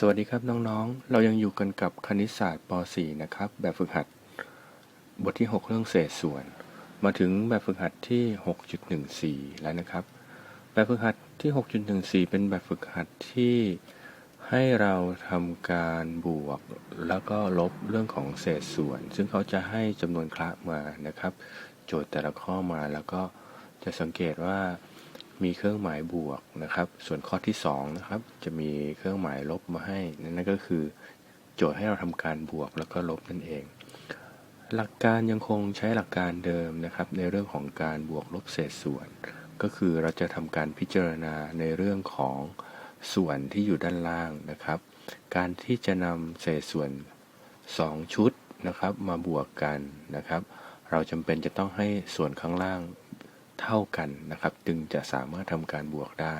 สวัสดีครับน้องๆ เรายังอยู่กันกับคณิตศาสตร์ป .4 นะครับ แบบฝึกหัด บทที่ 6 เรื่องเศษส่วน มาถึงแบบฝึกหัดที่ 6.14 แล้วนะครับ แบบฝึกหัดที่ 6.14 เป็นแบบฝึกหัดที่ให้เราทำการบวก แล้วก็ลบเรื่องของเศษส่วน ซึ่งเขาจะให้จำนวนคละมานะครับ โจทย์แต่ละข้อมาแล้วก็จะสังเกตว่า มีเครื่องหมายบวกนะครับ ส่วนข้อที่2นะครับ จะมีเครื่องหมายลบมาให้ นั่นก็คือ โจทย์ให้เราทำการบวกแล้วก็ลบนั่นเอง หลักการยังคงใช้หลักการเดิมนะครับ ในเรื่องของการบวกลบเศษส่วน ก็คือเราจะทำการพิจารณาในเรื่องของส่วนที่อยู่ด้านล่างนะครับ การที่จะนำเศษส่วน 2 ชุดนะครับ มาบวกกันนะครับ เราจำเป็นจะต้องให้ส่วนข้างล่าง เท่ากันนะครับ จึงจะสามารถทำการบวกได้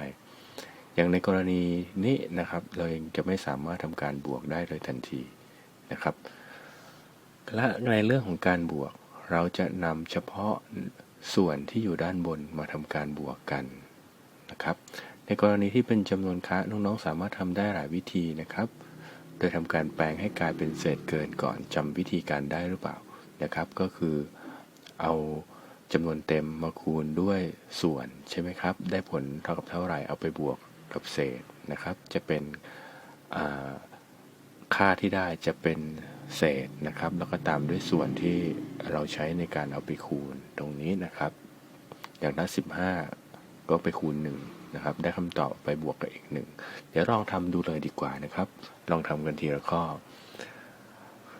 อย่างในกรณีนี้นะครับ เรายังจะไม่สามารถทำการบวกได้เลยทันทีนะครับ และในเรื่องของการบวก เราจะนำเฉพาะส่วนที่อยู่ด้านบนมาทำการบวกกันนะครับ ในกรณีที่เป็นจำนวนคะน้องๆสามารถทำได้หลายวิธีนะครับโดยทำการแปลงให้กลายเป็นเศษเกินก่อนจำวิธีการได้หรือเปล่านะครับ ก็คือเอา จำนวนเต็มมาคูณด้วยส่วนใช่ไหมครับ ได้ผลเท่ากับเท่าไหร่เอาไปบวกกับเศษนะครับ จะเป็นค่าที่ได้จะเป็นเศษนะครับ แล้วก็ตามด้วยส่วนที่เราใช้ในการเอาไปคูณตรงนี้นะครับ อย่างนั้น15 ก็ไปคูณ 1 นะครับ ได้คำตอบไปบวกกับอีกหนึ่งเดี๋ยวลองทำดูเลยดีกว่านะครับ ลองทำกันทีละข้อ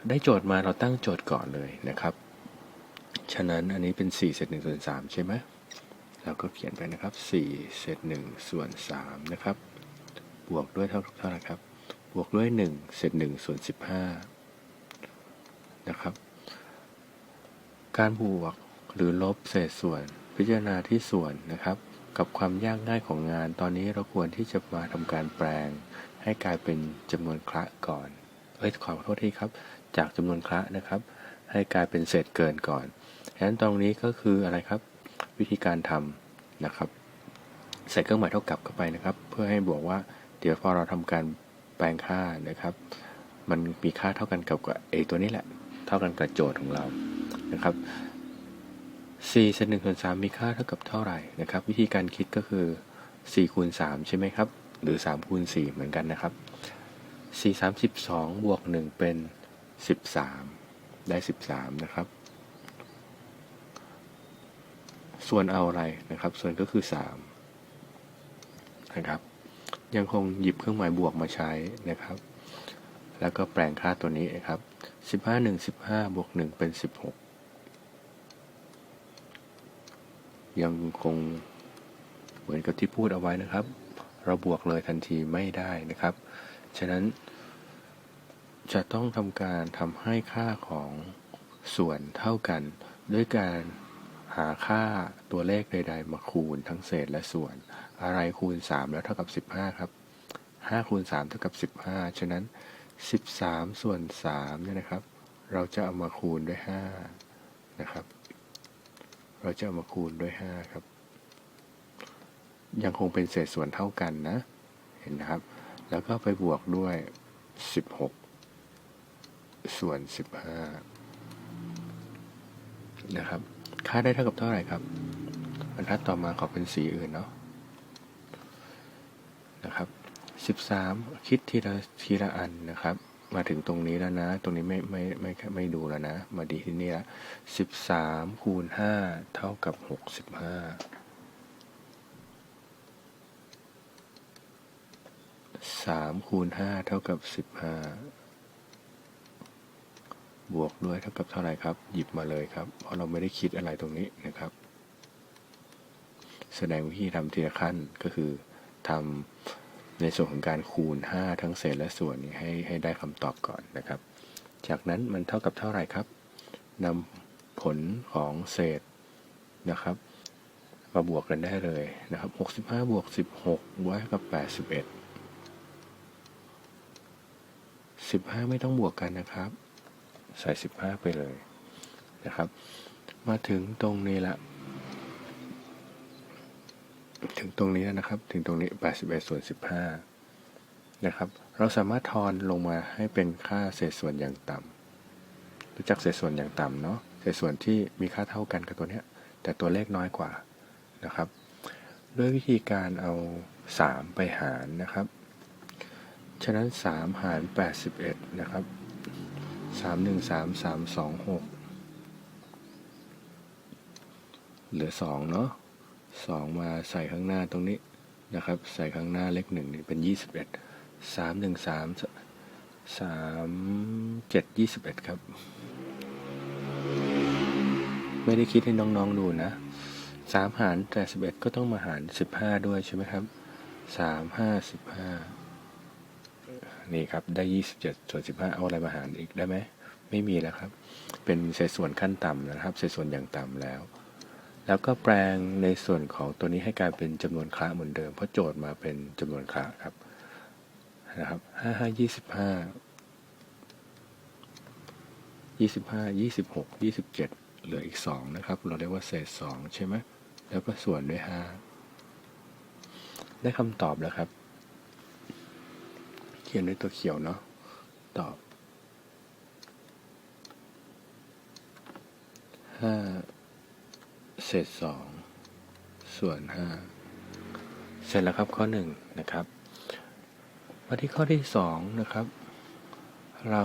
ได้โจทย์มาเราตั้งโจทย์ก่อนเลยนะครับ ฉะนั้นอันนี้เป็น4เศษ1ส่วน3ใช่ไหมเราก็เขียนไปนะครับ4เศษ1ส่วน3นะครับ บวกด้วยเท่าเท่าไหร่ครับ บวกด้วย1เศษ1ส่วน15นะครับ การบวกหรือลบเศษส่วนพิจารณาที่ส่วนนะครับ กับความยากง่ายของงาน ตอนนี้เราควรที่จะมาทำการแปลง ให้กลายเป็นจำนวนคละก่อน เอ้ยขอโทษทีครับ จากจำนวนคละนะครับ ให้กลายเป็นเศษเกินก่อน ฉะนั้นตรงนี้ก็คืออะไรครับ วิธีการทำนะครับ ใส่เครื่องหมายเท่ากับเข้าไปนะครับ เพื่อให้บอกว่าเดี๋ยวพอเราทำการแปลงค่านะครับ มันมีค่าเท่ากันกับเอตัวนี้แหละ เท่ากันกับโจทย์ของเรานะครับ4เศษ1ส่วน3มีค่าเท่ากับเท่าไหร่นะครับ วิธีการคิดก็คือ4คูณ3ใช่ไหมครับ หรือ3คูณ4เหมือนกันนะครับ4 32บวก1เป็น 13 ได้ 13 นะครับ ส่วนเอาอะไรนะครับ ส่วนก็คือ3นะครับ ยังคงหยิบเครื่องหมายบวกมาใช้นะครับ แล้วก็แปลงค่าตัวนี้นะครับ 15 1 15บวก1เป็น 16 ยังคงเหมือนกับที่พูดเอาไว้นะครับ เราบวกเลยทันทีไม่ได้นะครับ ฉะนั้นจะต้องทำการทำให้ค่าของส่วนเท่ากันด้วยการ หาค่าตัวเลขใด ๆ มาคูณทั้งเศษและส่วน อะไรคูณ 3 แล้วเท่ากับ 15 ครับ 5 คูณ 3 เท่ากับ 15 ฉะนั้น 13 ส่วน3เนี่ยนะครับ เราจะเอามาคูณด้วย 5 นะครับ เราจะเอามาคูณด้วย 5 ครับ ยังคงเป็นเศษส่วนเท่ากันนะ เห็นนะครับ แล้วก็ไปบวกด้วย 16 ส่วน 15 นะครับ ค่าได้เท่ากับเท่าไหร่ครับบรรทัดต่อมาขอเป็นสีอื่นเนาะนะครับ13 คิดทีละทีละอันนะครับ มาถึงตรงนี้แล้วนะ ตรงนี้ไม่ไม่ไม่ไม่ดูแล้วนะ มาดีที่นี่ละ13คูณ5เท่ากับ 65 3คูณ5เท่ากับ 15 บวกด้วยเท่ากับเท่าไหร่ครับ หยิบมาเลยครับ เพราะเราไม่ได้คิดอะไรตรงนี้นะครับ แสดงวิธีทำทีละขั้นก็คือทำในส่วนของการคูณ 5 ทั้งเศษและส่วนนี้ให้ให้ได้คำตอบก่อนนะครับ จากนั้นมันเท่ากับเท่าไหร่ครับนำผลของเศษนะครับมาบวกกันได้เลยนะครับ 65 บวก 16บวกกับ 81 15 ไม่ต้องบวกกันนะครับ ใส่ 15 ไปเลยนะครับ มาถึงตรงนี้ละ ถึงตรงนี้แล้วนะครับ ถึงตรงนี้ 81ส่วน15 นะครับ เราสามารถทอนลงมาให้เป็นค่าเศษส่วนอย่างต่ำรู้จักเศษส่วนอย่างต่ำเนาะเศษส่วนที่มีค่าเท่ากันกับตัวเนี้ย แต่ตัวเลขน้อยกว่านะครับด้วยวิธีการเอา 3 ไปหารนะครับ ฉะนั้น 3 หาร 81 นะครับ 3 1 3 3 2 6เหลือ2เนาะ2มาใส่ข้างหน้าตรงนี้นะครับ ใส่ข้างหน้าเลข1นี่เป็น21 3 1 3 3 7 21ครับ ไม่ได้คิดให้น้องๆดูนะสามหารแต่สิบเอ็ดก็ต้องมาหารสิบห้าด้วยใช่ไหมครับสามห้าสิบห้า นี่ครับได้ยี่สิบเจ็ดส่วนสิบห้าเอาอะไรมาหารอีกได้ไหมไม่มีแล้วครับ เป็นเศษส่วนขั้นต่ำนะครับ เศษส่วนอย่างต่ำแล้ว แล้วก็แปลงในส่วนของตัวนี้ให้กลายเป็นจำนวนคละเหมือนเดิม เพราะโจทย์มาเป็นจำนวนคละครับนะครับห้าห้ายี่สิบห้ายี่สิบห้ายี่สิบหกยี่สิบเจ็ดเหลืออีก2นะครับ เราเรียกว่าเศษ2ใช่ไหมแล้วก็ส่วนด้วย5ได้คำตอบแล้วครับ เขียนด้วยตัวเขียวเนาะตอบ5เศษ2ส่วน5เสร็จแล้วครับข้อ1นะครับมาที่ข้อที่2นะครับ เรา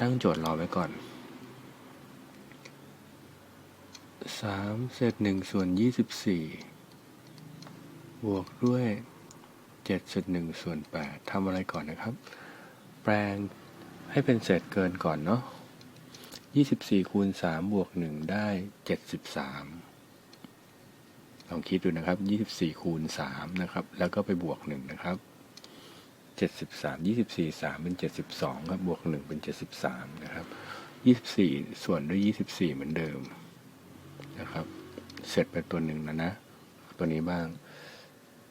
ตั้งโจทย์รอไว้ก่อนสามเศษหนึ่งส่วนยี่สิบสี่บวกด้วย เจ็ดเศษหนึ่งส่วนแปดทำอะไรก่อนนะครับ แปลงให้เป็นเศษเกินก่อนเนาะยี่สิบสี่คูณสามบวกหนึ่งได้เจ็ดสิบสามลองคิดดูนะครับยี่สิบสี่คูณสามนะครับ แล้วก็ไปบวกหนึ่งนะครับเจ็ดสิบสามยี่สิบสี่สามเป็นเจ็ดสิบสองครับ บวกหนึ่งเป็นเจ็ดสิบสามนะครับยี่สิบสี่ส่วนด้วยยี่สิบสี่เหมือนเดิมนะครับ เสร็จไปตัวหนึ่งแล้วนะ ตัวนี้บ้าง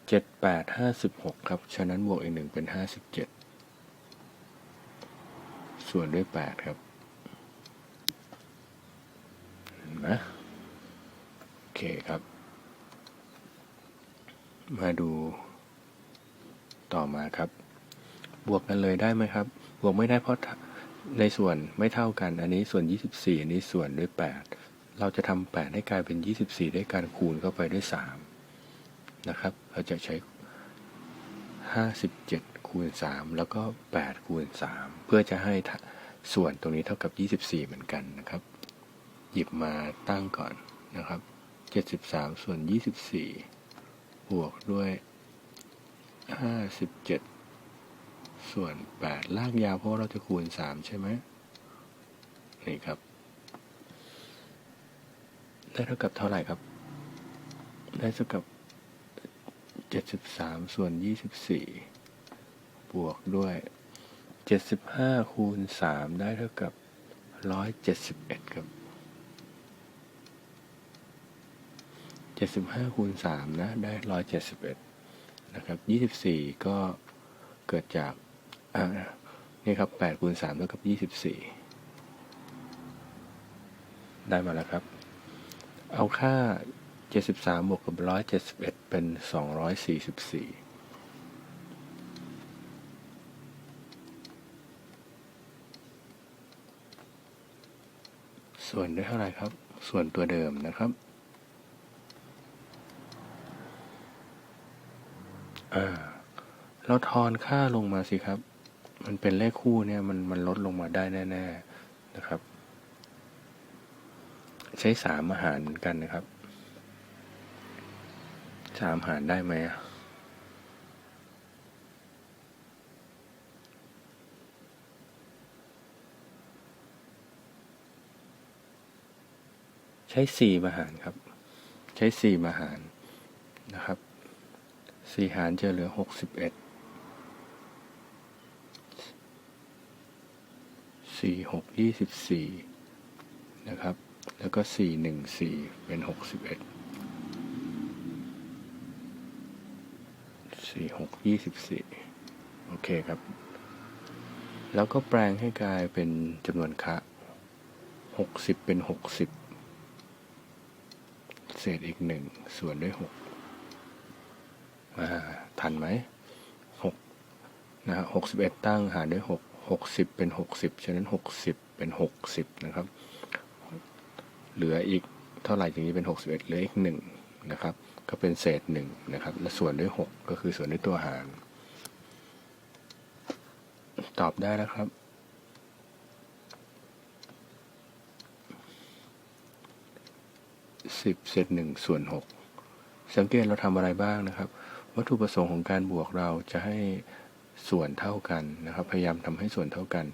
เจ็ดแปดห้าสิบหกครับ ฉะนั้นบวกอีกหนึ่งเป็นห้าสิบเจ็ดส่วนด้วยแปดครับเห็นไหมโอเคครับ มาดู ต่อมาครับ บวกกันเลยได้ไหมครับ บวกไม่ได้เพราะในส่วนไม่เท่ากัน อันนี้ส่วน 24อันนี้ส่วนด้วย 8 เราจะทำแปดให้กลายเป็น 24 ด้วยการคูณเข้าไปด้วย 3 นะครับ เราจะใช้ 57 คูณ 3 แล้วก็ 8 คูณ 3 เพื่อจะให้ส่วนตรงนี้เท่ากับ 24 เหมือนกันนะครับ หยิบมาตั้งก่อนนะครับ 73 ส่วน 24 บวกด้วย 57 ส่วน 8 ลากยาวเพราะเราจะคูณ 3 ใช่ไหมนี่ครับ ได้เท่ากับเท่าไหร่ครับ ได้เท่ากับ 73ส่วน24บวกด้วย75คูณ3ได้เท่ากับ171ครับ75คูณ3นะ ได้171นะครับ24ก็เกิดจากอ่านี่ครับ8คูณ3เท่ากับ24ได้มาแล้วครับ เอาค่า 73บวกกับ 171 เป็น 244ส่วนได้เท่าไรครับ ส่วนตัวเดิมนะครับ อ่า เราทอนค่าลงมาสิครับ มันเป็นเลขคู่เนี่ยมันมันลดลงมาได้แน่ ๆ นะครับ ใช้สามอาหารเหมือนกันนะครับ สามหารได้ไหมใช้สี่มาหารครับ ใช้สี่มาหารนะครับสี่หารจะเหลือหกสิบเอ็ดสี่หกยี่สิบสี่นะครับ แล้วก็สี่หนึ่งสี่เป็นหกสิบเอ็ด สี่หกยี่สิบสี่โอเคครับ แล้วก็แปลงให้กลายเป็นจำนวนคะหกสิบเป็นหกสิบเศษอีกหนึ่งส่วนด้วยหกมาทันไหมหกนะฮะหกสิบเอ็ดตั้งหารด้วยหกหกสิบเป็นหกสิบฉะนั้นหกสิบเป็นหกสิบนะครับ เหลืออีกเท่าไหร่อย่างนี้เป็นหกสิบเอ็ดเหลืออีกหนึ่งนะครับ ก็เป็นเศษหนึ่งนะครับ และส่วนด้วยหกก็คือส่วนด้วยตัวหาร ตอบได้แล้วครับสิบเศษหนึ่งส่วนหกสังเกตเราทำอะไรบ้างนะครับ วัตถุประสงค์ของการบวกเราจะให้ส่วนเท่ากันนะครับ พยายามทำให้ส่วนเท่ากัน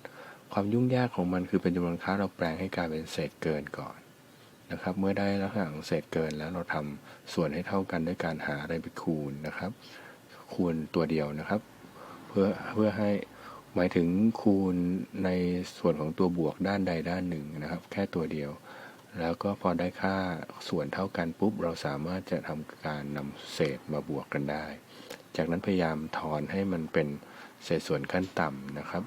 ความยุ่งยากของมันคือเป็นจำนวนค้าเราแปลงให้กลายเป็นเศษเกินก่อน นะครับ เมื่อได้ลักษณะของเศษเกินแล้วเราทำส่วนให้เท่ากันด้วยการหาอะไรไปคูณนะครับ คูณตัวเดียวนะครับ เพื่อเพื่อให้หมายถึงคูณในส่วนของตัวบวกด้านใดด้านหนึ่งนะครับ แค่ตัวเดียว แล้วก็พอได้ค่าส่วนเท่ากันปุ๊บ เราสามารถจะทำการนำเศษมาบวกกันได้ จากนั้นพยายามถอนให้มันเป็นเศษส่วนขั้นต่ำนะครับ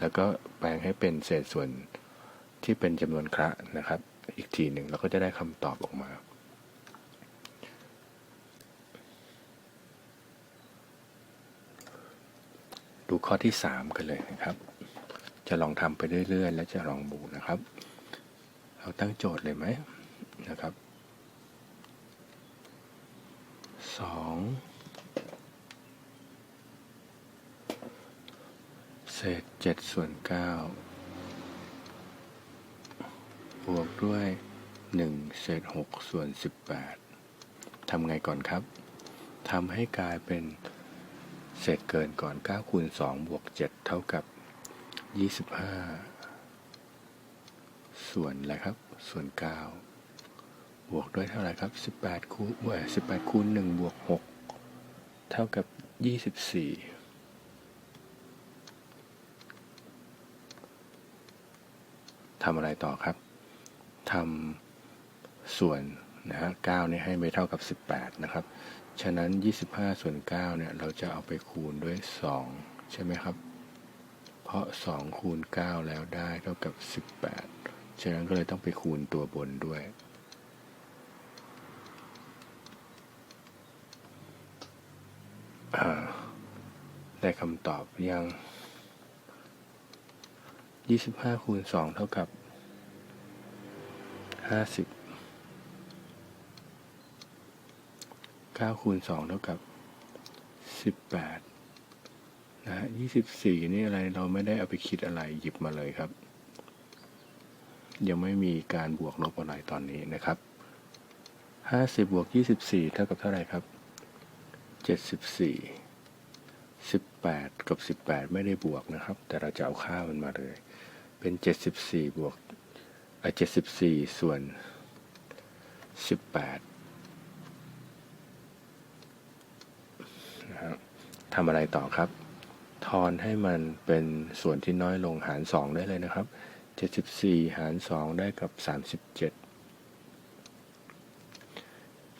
แล้วก็แปลงให้เป็นเศษส่วนที่เป็นจำนวนคระนะครับ อีกทีหนึ่งเราก็จะได้คำตอบออกมา ดูข้อที่ 3 กันเลยนะครับ จะลองทำไปเรื่อย ๆ และจะลองบูนะครับ เราตั้งโจทย์เลยไหมนะครับสองเศษเจ็ดส่วนเก้า บวกด้วยหนึ่งเศษหกส่วนสิบแปดทำไงก่อนครับ ทำให้กลายเป็นเศษเกินก่อน 9 คูณ 2 บวก 7 เท่ากับ 25 ส่วนอะไรครับ ส่วน 9 บวกด้วยเท่าไหร่ครับ 18 คูณเว้ย18 คูณ 1 บวก 6 เท่ากับ 24ทำอะไรต่อครับ ทำส่วนนะฮะ9เนี่ยให้ไม่เท่ากับ 18 นะครับ ฉะนั้น 25 ส่วน9เนี่ยเราจะเอาไปคูณด้วย 2 ใช่ไหมครับ เพราะ 2 คูณ 9 แล้วได้เท่ากับ 18 ฉะนั้นก็เลยต้องไปคูณตัวบนด้วยได้คำตอบยัง 25 คูณ 2 เท่ากับ 50 9คูณ2เท่ากับ18นะฮะ24นี่อะไรเราไม่ได้เอาไปคิดอะไรหยิบมาเลยครับ ยังไม่มีการบวกลบอะไรตอนนี้นะครับ50บวก24เท่ากับเท่าไหร่ครับ74 18กับ18ไม่ได้บวกนะครับ แต่เราจะเอาค่ามันมาเลย เป็น74บวก เอ่อ74ส่วน18นะครับทำอะไรต่อครับ ทอนให้มันเป็นส่วนที่น้อยลงหาร 2 ได้เลยนะครับ 74 หาร 2 ได้กับ 37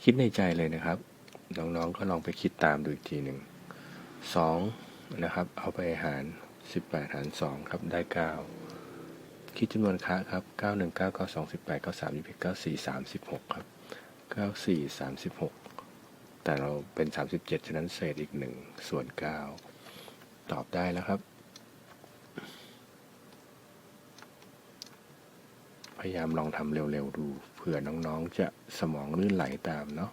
คิดในใจเลยนะครับ น้องๆก็ลองไปคิดตามดูอีกทีหนึ่ง2นะครับ เอาไปหาร 18 หาร 2 ครับ ได้ 9 คิดจำนวนค้าครับ 9 1 9 9 2 18 9 3 2 94 36 ครับ 94 36 แต่เราเป็น 37 ฉะนั้นเศษอีก 1 ส่วน 9 ตอบได้แล้วครับ พยายามลองทำเร็ว ๆ ดูเผื่อน้อง ๆ จะสมองลื่นไหลตามเนาะ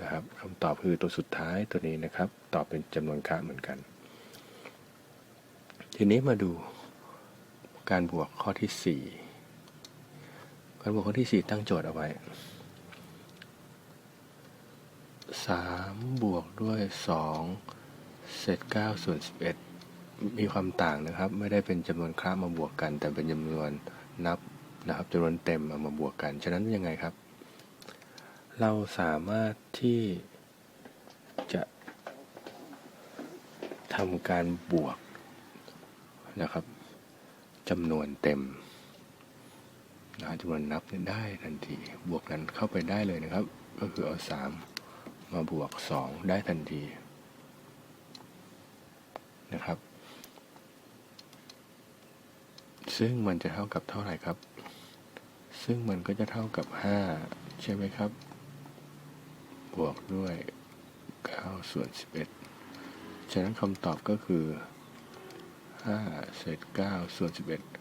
นะครับคำตอบคือตัวสุดท้ายตัวนี้นะครับ ตอบเป็นจำนวนค่าเหมือนกัน ทีนี้มาดู การบวกข้อที่ 4 การบวกข้อที่ 4 ตั้งโจทย์เอาไว้ 3 บวกด้วย 2 เศษ9ส่วน11 มีความต่างนะครับ ไม่ได้เป็นจำนวนค่ามาบวกกัน แต่เป็นจำนวนนับนะครับจำนวนเต็มเอามาบวกกัน ฉะนั้นยังไงครับ เราสามารถที่จะทำการบวกนะครับ จำนวนเต็มนะจำนวนนับได้ทันที บวกกันเข้าไปได้เลยนะครับ ก็คือเอา 3 มาบวก 2 ได้ทันทีนะครับ ซึ่งมันจะเท่ากับเท่าไหร่ครับ ซึ่งมันก็จะเท่ากับ 5 ใช่ไหมครับ บวกด้วย9ส่วน11 ฉะนั้นคำตอบก็คือ 5เศษ9ส่วน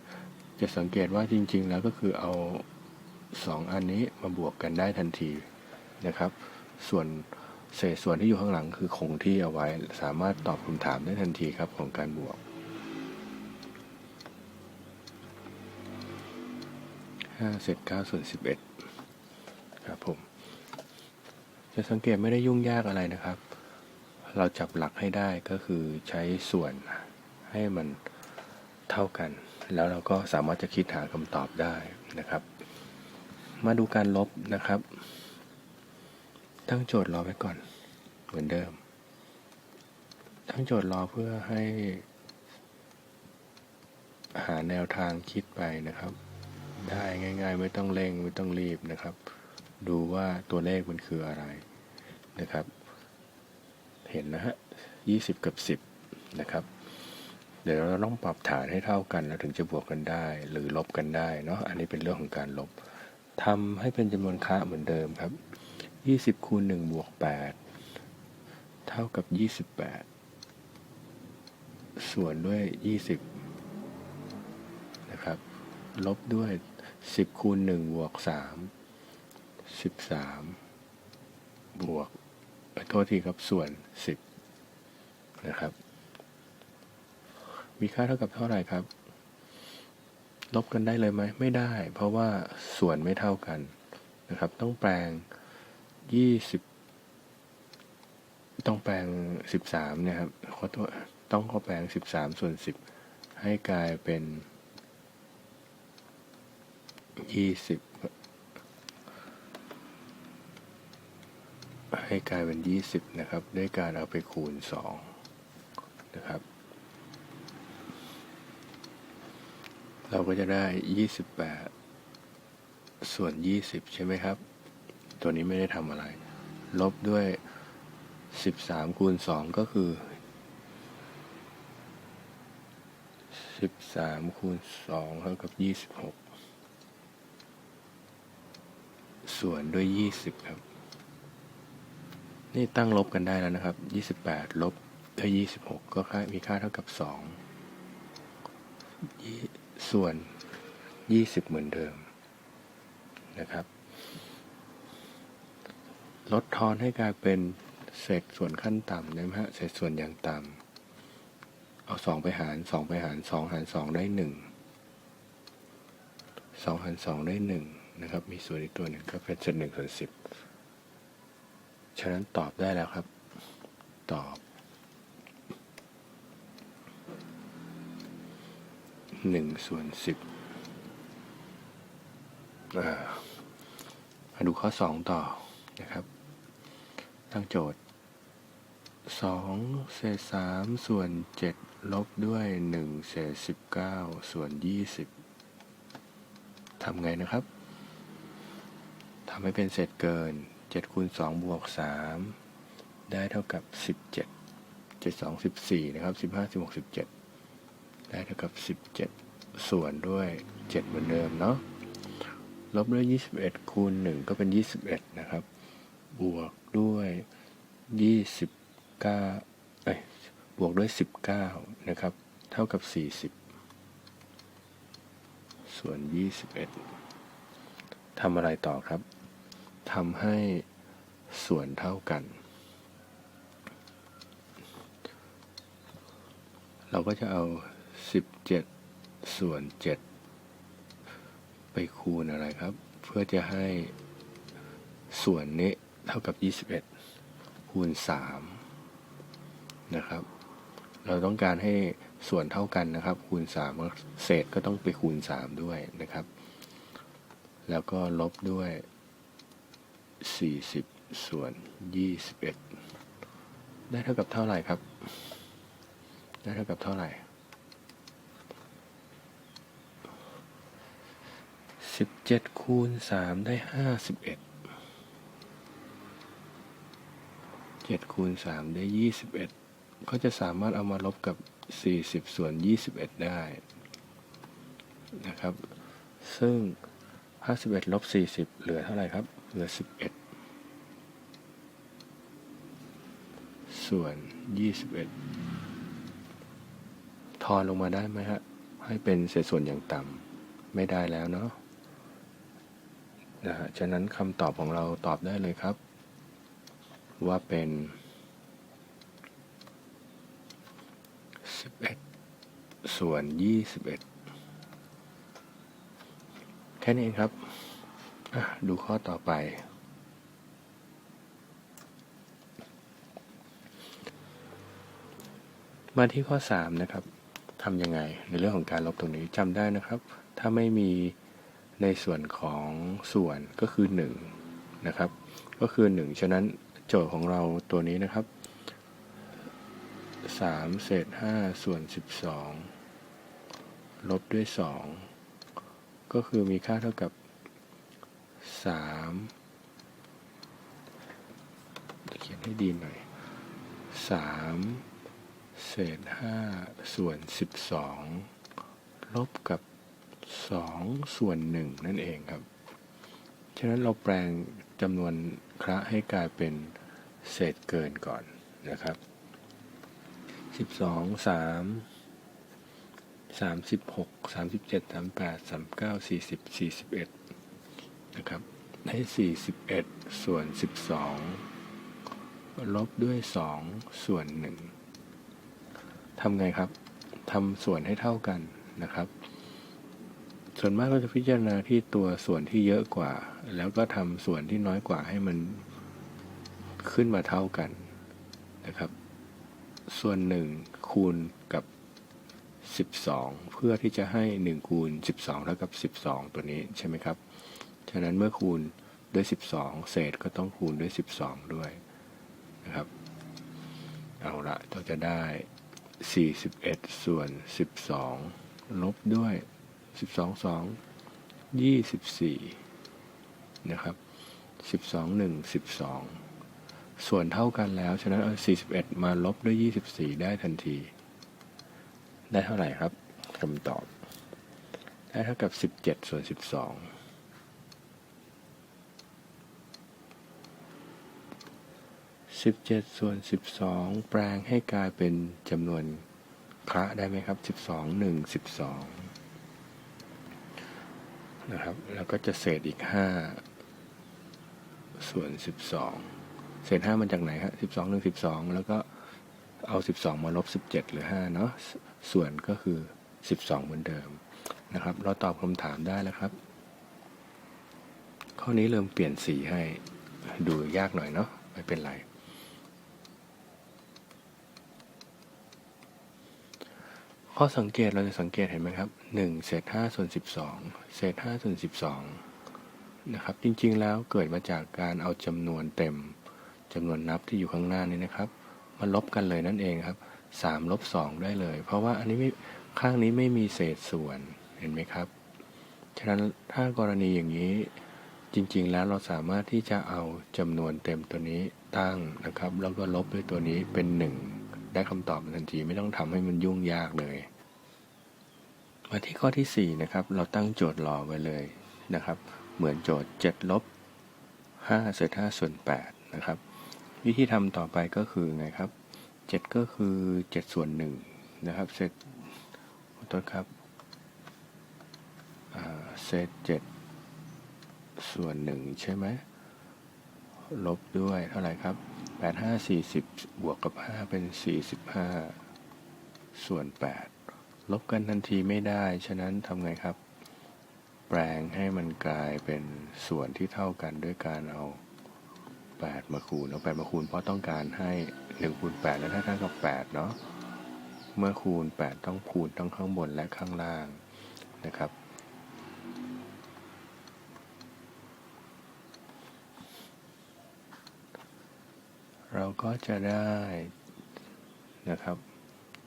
11จะสังเกตว่าจริง ๆ แล้วก็คือเอา2อันนี้มาบวกกันได้ทันทีนะครับ ส่วนเศษส่วนที่อยู่ข้างหลังคือคงที่เอาไว้ สามารถตอบคำถามได้ทันทีครับของการบวก5เศษ9ส่วน11ครับผม จะสังเกตไม่ได้ยุ่งยากอะไรนะครับ เราจับหลักให้ได้ก็คือใช้ส่วน ให้มันเท่ากัน แล้วเราก็สามารถจะคิดหาคำตอบได้นะครับ มาดูการลบนะครับ ตั้งโจทย์รอไว้ก่อน เหมือนเดิม ตั้งโจทย์รอเพื่อให้ หาแนวทางคิดไปนะครับ ได้ง่าย ๆ ไม่ต้องเร่งไม่ต้องรีบนะครับ ดูว่าตัวเลขมันคืออะไรนะครับ เห็นนะฮะยี่สิบกับสิบนะครับ เดี๋ยวเราต้องปรับฐานให้เท่ากันแล้วถึงจะบวกกันได้หรือลบกันได้เนาะอันนี้เป็นเรื่องของการลบทำให้เป็นจำนวนค่าเหมือนเดิมครับยี่สิบคูณหนึ่งบวกแปดเท่ากับยี่สิบแปดส่วนด้วยยี่สิบนะครับ ลบด้วยสิบคูณหนึ่งบวกสามสิบสามบวกขอโทษทีครับส่วนสิบนะครับ มีค่าเท่ากับเท่าไหร่ครับ ลบกันได้เลยไหมไม่ได้ เพราะว่าส่วนไม่เท่ากันนะครับ ต้องแปลงยี่สิบต้องแปลงสิบสามเนี่ยครับขอโทษต้องก็แปลงสิบสามส่วนสิบให้กลายเป็นยี่สิบให้กลายเป็นยี่สิบนะครับ ด้วยการเอาไปคูณสองนะครับ เราก็จะได้ 28 ส่วน 20 ใช่ไหมครับ ตัวนี้ไม่ได้ทำอะไร ลบด้วย 13 คูณ 2 ก็คือ 13 คูณ 2 เท่ากับ 26 ส่วนด้วย 20 ครับ นี่ตั้งลบกันได้แล้วนะครับ 28 ลบด้วย 26 ก็ค่ามีค่าเท่ากับ 2 ส่วน 20 เหมือนเดิมนะครับ ลดทอนให้กลายเป็นเศษส่วนขั้นต่ำนะฮะเศษส่วนอย่างต่ำเอา 2 ไปหาร 2 ไปหาร 2 หาร 2 ได้ 1 2 หาร 2 ได้ 1 นะครับ มีส่วนอีกตัวหนึ่งก็เป็นเศษ1ส่วน10 ฉะนั้นตอบได้แล้วครับ ตอบ หนึ่งส่วนสิบมาดูข้อสองต่อนะครับ ตั้งโจทย์สองเศษสามส่วนเจ็ดลบด้วยหนึ่งเศษสิบเก้าส่วนยี่สิบทำไงนะครับทำให้เป็นเศษเกิน7คูณ2บวก 3 ได้เท่ากับ 17 7 2 14 นะครับ 15 16 17 ได้เท่ากับ 17 ส่วนด้วย 7 เหมือนเดิมเนาะลบด้วย 21 คูณ 1 ก็เป็น 21 นะครับ บวกด้วย 29เอ้ยบวกด้วย 19 นะครับ เท่ากับ 40 ส่วน 21ทำอะไรต่อครับทำให้ส่วนเท่ากัน เราก็จะเอา 17ส่วน7ไปคูณอะไรครับ เพื่อจะให้ส่วนนี้เท่ากับ21คูณ3นะครับ เราต้องการให้ส่วนเท่ากันนะครับ คูณ3เศษก็ต้องไปคูณ3ด้วยนะครับ แล้วก็ลบด้วย40ส่วน21ได้เท่ากับเท่าไหร่ครับ ได้เท่ากับเท่าไหร่ สิบเจ็ดคูณสามได้ห้าสิบเอ็ดเจ็ดคูณสามได้ยี่สิบเอ็ดก็จะสามารถเอามาลบกับสี่สิบส่วนยี่สิบเอ็ดได้นะครับ ซึ่งห้าสิบเอ็ดลบสี่สิบเหลือเท่าไหร่ครับ เหลือสิบเอ็ดส่วนยี่สิบเอ็ดทอนลงมาได้ไหมฮะให้เป็นเศษส่วนอย่างต่ำไม่ได้แล้วเนาะ นะฮะฉะนั้นคำตอบของเราตอบได้เลยครับ ว่าเป็น 11 ส่วน 21 แค่นี้เองครับ ดูข้อต่อไป มาที่ข้อ 3 นะครับทำยังไงในเรื่องของการลบตรงนี้จำได้นะครับ ถ้าไม่มี ในส่วนของส่วนก็คือ1นะครับ ก็คือ 1 ฉะนั้นโจทย์ของเราตัวนี้นะครับ3เศษ5ส่วน 12 ลบด้วย 2 ก็คือมีค่าเท่ากับ 3 เขียนให้ดีหน่อย 3 เศษ5ส่วน 12 ลบกับ 2 ส่วน 1 นั่นเองครับ ฉะนั้นเราแปลงจำนวนคระให้กลายเป็นเศษเกินก่อนนะครับ 12 3 36 37 38 39 40 41นะครับได้ 41 ส่วน 12 ลบด้วย 2 ส่วน 1ทำไงครับทำส่วนให้เท่ากันนะครับ ส่วนมากก็จะพิจารณาที่ตัวส่วนที่เยอะกว่า แล้วก็ทำส่วนที่น้อยกว่าให้มันขึ้นมาเท่ากันนะครับ ส่วน 1 คูณกับ 12 เพื่อที่จะให้ 1 คูณ 12เท่ากับ 12 ตัวนี้ใช่ไหมครับ ฉะนั้นเมื่อคูณด้วย 12 เศษก็ต้องคูณด้วย 12 ด้วยนะครับ เอาละเราจะได้ 41 ส่วน 12 ลบด้วย สิบสองสองยี่สิบสี่นะครับสิบสองหนึ่งสิบสองส่วนเท่ากันแล้ว ฉะนั้นเอาสี่สิบเอ็ดมาลบด้วยยี่สิบสี่ได้ทันที ได้เท่าไหร่ครับคำตอบ ได้เท่ากับสิบเจ็ดส่วนสิบสองสิบเจ็ดส่วนสิบสองแปลงให้กลายเป็นจำนวนคระได้ไหมครับสิบสองหนึ่งสิบสอง นะครับ แล้วก็จะเศษอีก5ส่วน12เศษ5มันจากไหนครับ12 1 12แล้วก็เอา12มาลบ17หรือ5เนาะส่วนก็คือ12เหมือนเดิมนะครับ เราตอบคำถามได้แล้วครับ ข้อนี้เริ่มเปลี่ยนสีให้ดูยากหน่อยเนาะไม่เป็นไร ข้อสังเกตเราจะสังเกตเห็นไหมครับ1เศษ5ส่วน12 เศษ5ส่วน12นะครับ จริงๆแล้วเกิดมาจากการเอาจำนวนเต็มจำนวนนับที่อยู่ข้างหน้านี้นะครับ มาลบกันเลยนั่นเองครับ3ลบ2ได้เลย เพราะว่าอันนี้ไม่ข้างนี้ไม่มีเศษส่วนเห็นไหมครับ ฉะนั้นถ้ากรณีอย่างนี้จริงๆ แล้วเราสามารถที่จะเอาจำนวนเต็มตัวนี้ตั้งนะครับ แล้วก็ลบด้วยตัวนี้เป็น 1 ได้คำตอบทันทีไม่ต้องทำให้มันยุ่งยากเลย มาที่ข้อที่ 4 นะครับ เราตั้งโจทย์รอไว้เลยนะครับ เหมือนโจทย์7ลบ5เศษ5ส่วน8นะครับ วิธีทำต่อไปก็คือไงครับ 7 ก็คือ 7 ส่วน1นะครับเศษโทษครับเศษ7ส่วน1ใช่ไหมลบด้วยเท่าไหร่ครับ 8 5 40บวกกับ5เป็น45ส่วน8ลบกันทันทีไม่ได้ ฉะนั้นทำไงครับ แปลงให้มันกลายเป็นส่วนที่เท่ากันด้วยการเอา8มาคูณเอา8มาคูณเพราะต้องการให้1คูณ8แล้วได้เท่ากับ8เนาะเมื่อคูณ8ต้องคูณทั้งข้างบนและข้างล่างนะครับ เราก็จะได้นะครับ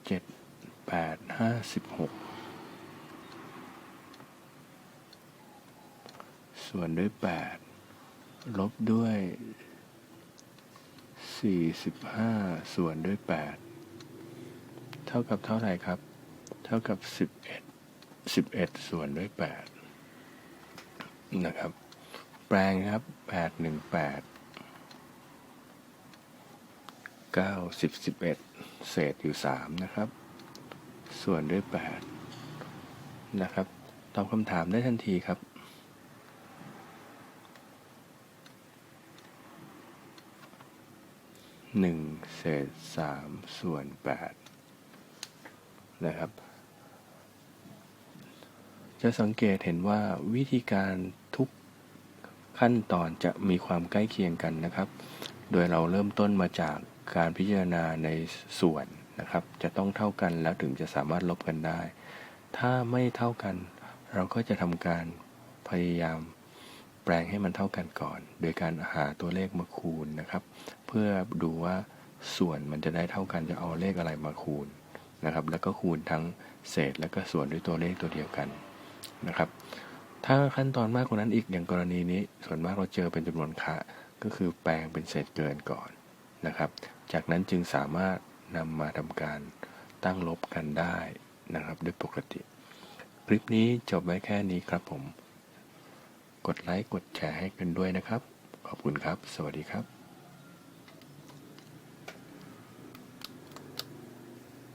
7 8 56ส่วนด้วย8ลบด้วย45ส่วนด้วย8เท่ากับเท่าไหร่ครับ เท่ากับ11 11ส่วนด้วย8นะครับ แปลงครับ8 1 8 เก้าสิบสิบเอ็ดเศษอยู่สามนะครับ ส่วนด้วยแปดนะครับ ตอบคำถามได้ทันทีครับหนึ่งเศษสามส่วนแปดนะครับ จะสังเกตเห็นว่าวิธีการทุกขั้นตอนจะมีความใกล้เคียงกันนะครับ โดยเราเริ่มต้นมาจากการพิจารณาในส่วนนะครับ จะต้องเท่ากันแล้วถึงจะสามารถลบกันได้ ถ้าไม่เท่ากัน เราก็จะทำการพยายามแปลงให้มันเท่ากันก่อน โดยการหาตัวเลขมาคูณนะครับ เพื่อดูว่าส่วนมันจะได้เท่ากันจะเอาเลขอะไรมาคูณนะครับ แล้วก็คูณทั้งเศษและก็ส่วนด้วยตัวเลขตัวเดียวกันนะครับ ถ้าขั้นตอนมากกว่านั้นอีกอย่างกรณีนี้ ส่วนมากเราเจอเป็นจำนวนคะก็คือแปลงเป็นเศษเกินก่อน นะครับ จากนั้นจึงสามารถนำมาทำการตั้งลบกันได้นะครับด้วยปกติ คลิปนี้จบไว้แค่นี้ครับผม กดไลค์กดแชร์ให้กันด้วยนะครับ ขอบคุณครับ สวัสดีครับ